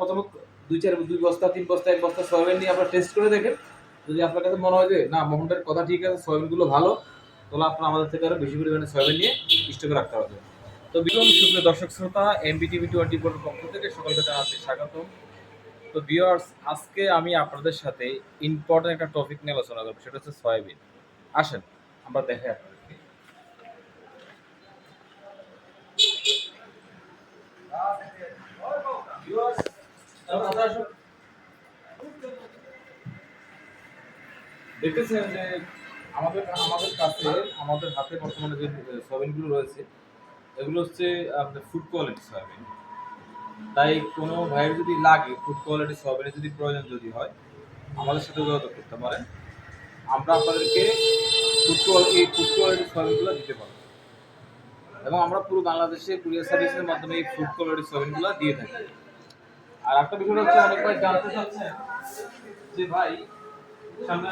প্রথমে দুই চার, দুই বস্তা, তিন বস্তা, এক বস্তা সয়াবিন নিয়ে আপনারা টেস্ট করে দেখেন। যদি আপনার কাছে মনে হয় যে, না মোহনটার কথা ঠিক আছে, সয়াবিনগুলো ভালো, তাহলে আপনারা আমাদের থেকে আরও বেশি পরিমাণে সয়াবিন নিয়ে স্টকে রাখতে পারবেন তো বিগম সুপ্রিয় দর্শক, শ্রোতা এমবি টিভি টোয়েন্টি ফোর পক্ষ থেকে সকলকে জানাচ্ছি স্বাগতম। তো ভিউয়ার্স আজকে আমি আপনাদের সাথে ইম্পর্টেন্ট একটা টপিক নিয়ে আলোচনা করব, সেটা হচ্ছে সয়াবিন। আসেন, আমরা দেখাই আপনাদেরকে। দেখতেছেন যে আমাদের আমাদের কাছে, আমাদের হাতে বর্তমানে যে সয়াবিনগুলো রয়েছে, এগুলো হচ্ছে আপনার ফুড কোয়ালিটি সয়াবিন। তাই কোনো ভাইয়ের যদি লাগে ফুড কোয়ালিটি সয়াবিনের যদি প্রয়োজন যদি হয়, আমাদের সাথে যোগাযোগ করতে পারেন আমরা আপনাদেরকে ফুড কোয়ালিটি ফুড কোয়ালিটি সয়াবিনগুলো দিতে পারব। এবং আমরা পুরো বাংলাদেশে কুরিয়ার সার্ভিসের মাধ্যমে এই ফুড কোয়ালিটি সয়াবিনগুলো দিয়ে থাকি। আর একটা বিষয় হচ্ছে অনেক ভাই জানতে চাচ্ছেন যে ভাই, সামনে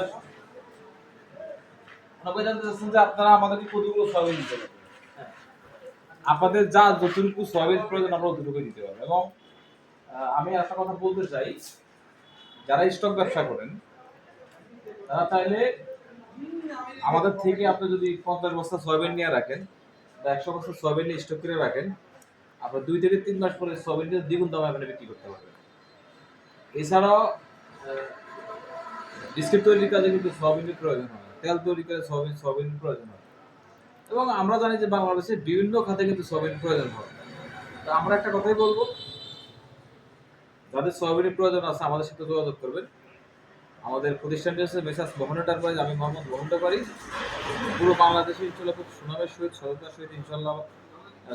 অনেক জানতে চাচ্ছেন যে আপনারা আমাদেরকে কতগুলো সয়াবিন দিতে পারবেন হ্যাঁ। আপনাদের যা যতটুকু সয়াবিন প্রয়োজন আমরা অতটুকু দিতে পারব এবং আমি একটা কথা বলতে চাই, যারা স্টক ব্যবসা করেন, তারা চাইলে আমাদের থেকে আপনি যদি পঞ্চাশ বস্তা সয়াবিন নিয়ে রাখেন বা একশো বস্তা সয়াবিন নিয়ে স্টক করে রাখেন আপনার দুই থেকে তিন মাস পরে সয়াবিনটা দ্বিগুণ দামে আপনি বিক্রি করতে পারবেন। এছাড়াও বিস্কিট তৈরির কাজে কিন্তু সয়াবিনের প্রয়োজন হয় তেল তৈরি করে সয়াবিন, সয়াবিনের প্রয়োজন হয় এবং আমরা জানি যে বাংলাদেশে বিভিন্ন খাতে কিন্তু সয়াবিন প্রয়োজন হয়। তো আমরা একটা কথাই বলব, যাদের সয়াবিনের প্রয়োজন আছে আমাদের সাথে যোগাযোগ করবেন। আমাদের প্রতিষ্ঠানটি হচ্ছে মেসাজ মোহন এন্টারপ্রাইজ আমি মোহাম্মদ মোহন পারি। পুরো বাংলাদেশে ইনশাল্লাহ খুব সুনামের সহিত, সততার সহিত ইনশাল্লাহ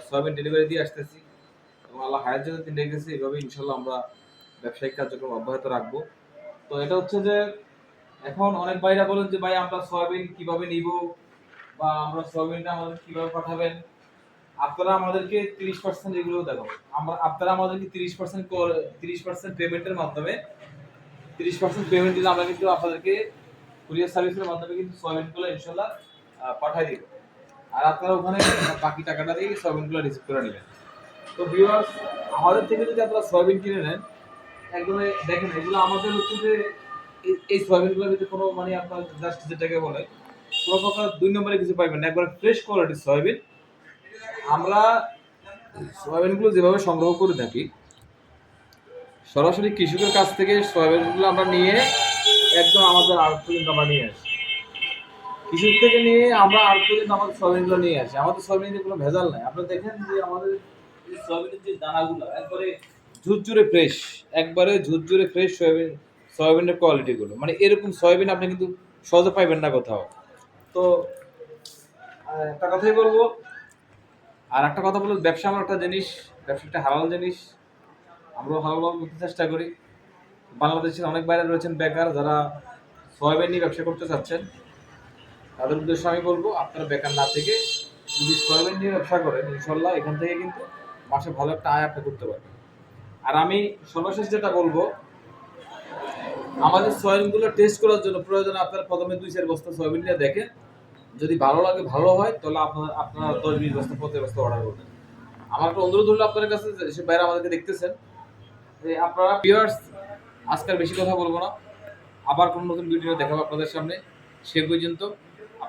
সয়াবিন ডেলিভারি দিয়ে আসতেছি। এবং আল্লাহ হায়ার জন্য দিন রেখেছি এইভাবে ইনশাল্লাহ আমরা ব্যবসায়িক কার্যক্রম অব্যাহত রাখব। তো এটা হচ্ছে যে, এখন অনেক ভাইরা বলেন যে, ভাই, আমরা সয়াবিন কীভাবে নিব? বা আমরা সয়াবিনটা আমাদের কীভাবে পাঠাবেন? আপনারা আমাদেরকে তিরিশ পার্সেন্ট এগুলো দেখো, আমরা, আপনারা আমাদেরকে তিরিশ পার্সেন্ট তিরিশ পার্সেন্ট পেমেন্টের মাধ্যমে, তিরিশ পার্সেন্ট পেমেন্ট দিলে আমরা কিন্তু আপনাদেরকে কুরিয়ার সার্ভিসের মাধ্যমে কিন্তু সয়াবিনগুলো ইনশাল্লাহ পাঠাই দিব। আর আপনারা ওখানে বাকি টাকাটা দিয়ে সয়াবিনগুলো রিসিভ করে নেবেন তো ভিউয়ার্স আমাদের থেকে যদি আপনারা সয়াবিন কিনে নেন একদম দেখেন, এগুলো আমাদের হচ্ছে যে এই- সয়াবিনগুলোর ভিতরে কোনো মানে আপনার জাস্ট যেটাকে বলে, কোনো প্রকার দুই নম্বরে কিছু পাইবেন না। একবার ফ্রেশ কোয়ালিটির সয়াবিন। আমরা সয়াবিনগুলো যেভাবে সংগ্রহ করে থাকি, সরাসরি কৃষকের কাছ থেকে সয়াবিনগুলো আমরা নিয়ে একদম আমাদের আড়ত পর্যন্ত আমরা নিয়ে আসি। কৃষক থেকে নিয়ে আমরা আর পর্যন্ত আমাদের সয়াবিনগুলো নিয়ে আসি। আমাদের সয়াবিনে কোনো ভেজাল নাই। আপনারা দেখেন যে আমাদের সয়াবিনের যে দানাগুলো, একবারে ঝুরঝুরে ফ্রেশ একবারে ঝুরঝুরে ফ্রেশ সয়াবিন, সয়াবিনের কোয়ালিটিগুলো মানে এরকম সয়াবিন আপনি কিন্তু সহজে পাইবেন না কোথাও। তো একটা কথাই বলব, আর একটা কথা বলব, ব্যবসা আমার একটা জিনিস, ব্যবসা একটা হালাল জিনিস। আমরাও হালালভাবে করতে চেষ্টা করি। বাংলাদেশের অনেক বাইরে রয়েছেন বেকার যারা সয়াবিন নিয়ে ব্যবসা করতে চাচ্ছেন। তাদের উদ্দেশ্যে আমি বলব, আপনারা বেকার না থেকে যদি সয়াবিন নিয়ে ব্যবসা করেন, ইনশাল্লাহ এখান থেকে কিন্তু মাসে ভালো একটা আয় আপনি করতে পারবেন। আর আমি সর্বশেষ যেটা বলব, আমাদের সয়াবিনগুলো টেস্ট করার জন্য প্রয়োজন আপনারা প্রথমে দুই চার বস্তা সয়াবিন নিয়ে দেখেন। যদি ভালো লাগে, ভালো হয়, তাহলে আপনার, আপনারা দশ বিশ বস্তা প্রত্যেক বস্তা অর্ডার করবেন। আমার একটা অনুরোধ হলো আপনাদের কাছে সে বাইরে আমাদেরকে দেখতেছেন, যে আপনারা ভিউয়ার্স আজকাল বেশি কথা বলব না। আবার কোনো নতুন ভিডিও দেখাবো আপনাদের সামনে। সে পর্যন্ত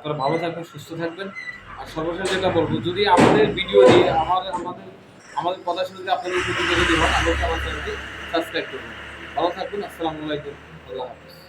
আপনারা ভালো থাকবেন, সুস্থ থাকবেন। আর সর্বশেষ যেটা বলব, যদি আমাদের ভিডিও দিয়ে আমাদের আমাদের আমাদের কথা শুনে আপনাদের যদি হন আমাদের চ্যানেলটি সাবস্ক্রাইব করবেন। ভালো থাকবেন, আসসালামু আলাইকুম, আল্লাহ হাফিজ।